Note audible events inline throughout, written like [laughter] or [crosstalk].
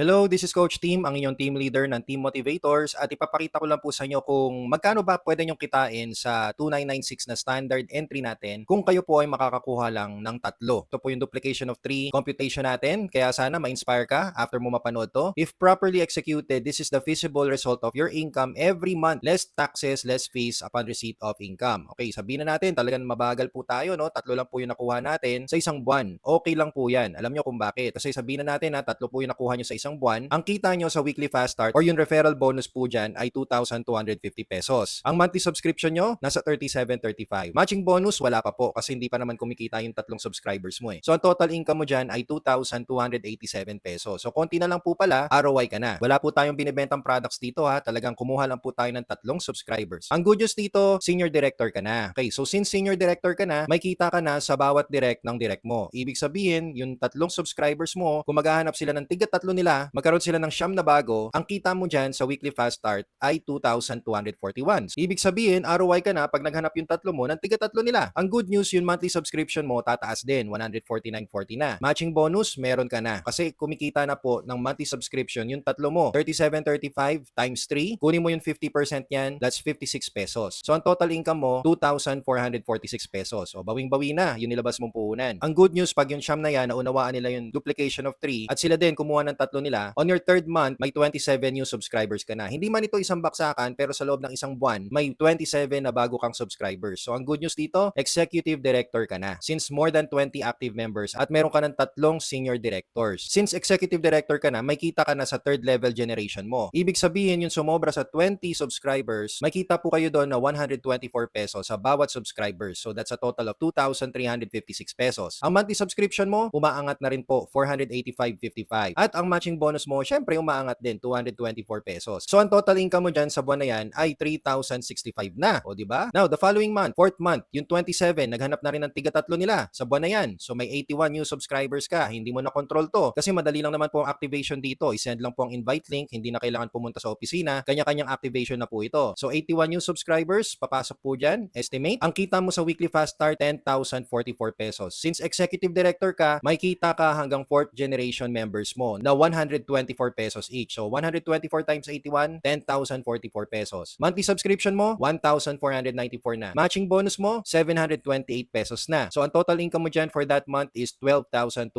Hello, this is Coach Tim, ang inyong team leader ng Team Motivators at ipapakita ko lang po sa inyo kung magkano ba pwede nyong kitain sa 2996 na standard entry natin kung kayo po ay makakakuha lang ng tatlo. Ito po yung duplication of 3 computation natin, kaya sana ma-inspire ka after mo mapanood to. If properly executed, this is the feasible result of your income every month. Less taxes, less fees upon receipt of income. Okay, sabihin na natin, talagang mabagal po tayo, no? Tatlo lang po yung nakuha natin sa isang buwan. Okay lang po yan. Alam nyo kung bakit. Kasi sabihin na natin na tatlo po yung nakuha nyo sa isang buwan, ang kita nyo sa weekly fast start or yung referral bonus po dyan ay 2,250 pesos. Ang monthly subscription nyo, nasa 37.35. Matching bonus, wala pa po kasi hindi pa naman kumikita yung tatlong subscribers mo eh. So ang total income mo dyan ay 2,287 pesos. So konti na lang po pala, ROI ka na. Wala po tayong binibentang products dito ha. Talagang kumuha lang po tayo ng tatlong subscribers. Ang good news dito, senior director ka na. Okay, so since senior director ka na, may kita ka na sa bawat direct ng direct mo. Ibig sabihin, yung tatlong subscribers mo, kung maghahanap sila ng tiga tatlo nila, magkaroon sila ng siyam na bago, ang kita mo dyan sa weekly fast start ay 2,241. Ibig sabihin, ROI ka na pag naghanap yung tatlo mo ng tiga tatlo nila. Ang good news, yung monthly subscription mo tataas din, 149.40 na. Matching bonus, meron ka na. Kasi kumikita na po ng monthly subscription yung tatlo mo. 37.35 times 3, kunin mo yung 50% yan, that's 56 pesos. So ang total income mo, 2,446 pesos. O bawing-bawi na, yung nilabas mong puhunan. Ang good news, pag yung siyam na yan, naunawaan nila yung duplication of 3, at sila din kumuha ng tatlo nila, on your third month, may 27 new subscribers ka na. Hindi man ito isang baksakan, pero sa loob ng isang buwan, may 27 na bago kang subscribers. So ang good news dito, executive director ka na. Since more than 20 active members at meron ka ng tatlong senior directors. Since executive director ka na, may kita ka na sa third level generation mo. Ibig sabihin yung sumobra sa 20 subscribers, may kita po kayo doon na 124 pesos sa bawat subscribers. So that's a total of 2,356 pesos. Ang monthly subscription mo, umaangat na rin po 485.55. At ang matching bonus mo, syempre umaangat din 224 pesos. So ang total income mo dyan sa buwan na yan ay 3,065 na. O di ba? Now, the following month, fourth month, yung 27, naghanap na rin ng tiga tatlo nila sa buwan na yan. So may 81 new subscribers ka. Hindi mo na control to. Kasi madali lang naman po ang activation dito. I-send lang po ang invite link. Hindi na kailangan pumunta sa opisina. Kanya-kanyang activation na po ito. So 81 new subscribers, papasok po dyan. Estimate. Ang kita mo sa weekly fast start, 10,044 pesos. Since executive director ka, may kita ka hanggang fourth generation members mo na 124 pesos each. So 124 times 81, 10,044 pesos. Monthly subscription mo, 1,494 na. Matching bonus mo, 728 pesos na. So ang total income mo dyan for that month is 12,266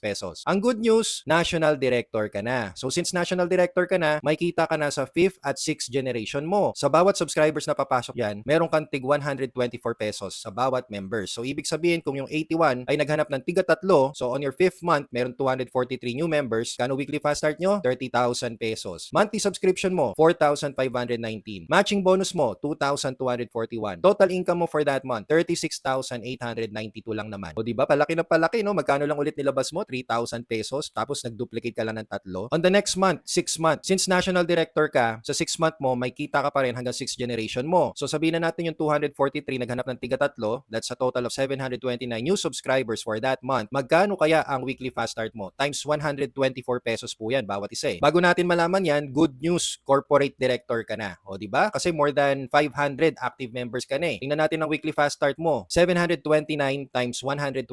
pesos. Ang good news, national director ka na. So since national director ka na, may kita ka na sa 5th at 6th generation mo. Sa bawat subscribers na papasok yan, meron kang tig 124 pesos sa bawat members. So ibig sabihin, kung yung 81 ay naghanap ng tiga tatlo, so on your 5th month, meron 243 new members. Kano weekly fast start nyo? 30,000 pesos. Monthly subscription mo, 4,519. Matching bonus mo, 2,241. Total income mo for that month, 36,892 lang naman. O di ba palaki na palaki, no? Magkano lang ulit nilabas mo? 3,000 pesos. Tapos nag-duplicate ka lang ng tatlo. On the next month, 6 month. Since national director ka, sa 6 month mo, may kita ka pa rin hanggang 6 generation mo. So sabihin na natin yung 243 naghanap ng tiga tatlo, that's a total of 729 new subscribers for that month. Magkano kaya ang weekly fast start mo? Times 124 pesos po yan bawat isa eh. Bago natin malaman yan, good news, corporate director ka na. O di ba? Kasi more than 500 active members ka na eh. Tingnan natin ang weekly fast start mo. 729 times 124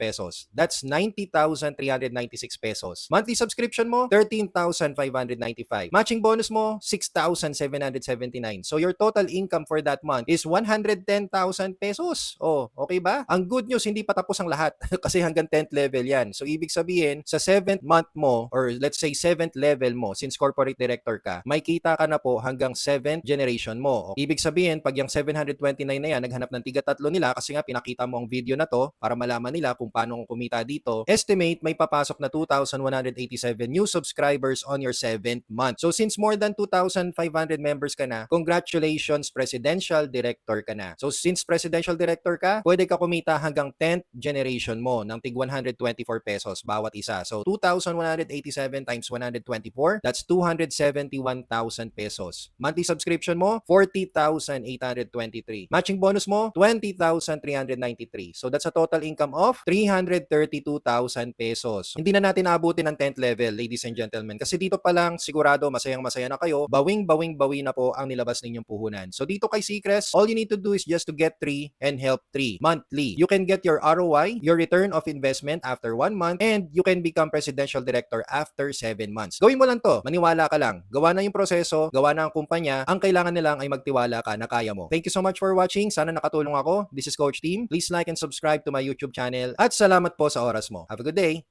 pesos. That's 90,396 pesos. Monthly subscription mo, 13,595. Matching bonus mo, 6,779. So your total income for that month is 110,000 pesos. Oh, okay ba? Ang good news, hindi pa tapos ang lahat [laughs] kasi hanggang 10th level yan. So ibig sabihin, sa 7th month mo or let's say 7th level mo since corporate director ka, may kita ka na po hanggang 7th generation mo. Ibig sabihin, pag yung 729 na yan, naghanap ng tiga tatlo nila kasi nga pinakita mo ang video na to para malaman nila kung paano kumita dito. Estimate may papasok na 2,187 new subscribers on your 7th month. So since more than 2,500 members ka na, congratulations presidential director ka na. So since presidential director ka, pwede ka kumita hanggang 10th generation mo ng tig 124 pesos bawat isa. So 2,187 times 124, that's 271,000 pesos. Monthly subscription mo, 40,823. Matching bonus mo, 20,393. So that's a total income of 332,000 pesos. Hindi na natin naabutin ng 10th level, ladies and gentlemen. Kasi dito pa lang, sigurado masayang masaya na kayo. Bawing, bawing, bawi na po ang nilabas ninyong puhunan. So dito kay Secrets, all you need to do is just to get 3 and help 3 monthly. You can get your ROI, your return of investment after 1 month, and you can become presidential director collector after 7 months. Gawin mo lang to, maniwala ka lang. Gawa na yung proseso, gawa na ang kumpanya, ang kailangan nilang ay magtiwala ka na kaya mo. Thank you so much for watching. Sana nakatulong ako. This is Coach Team. Please like and subscribe to my YouTube channel at salamat po sa oras mo. Have a good day.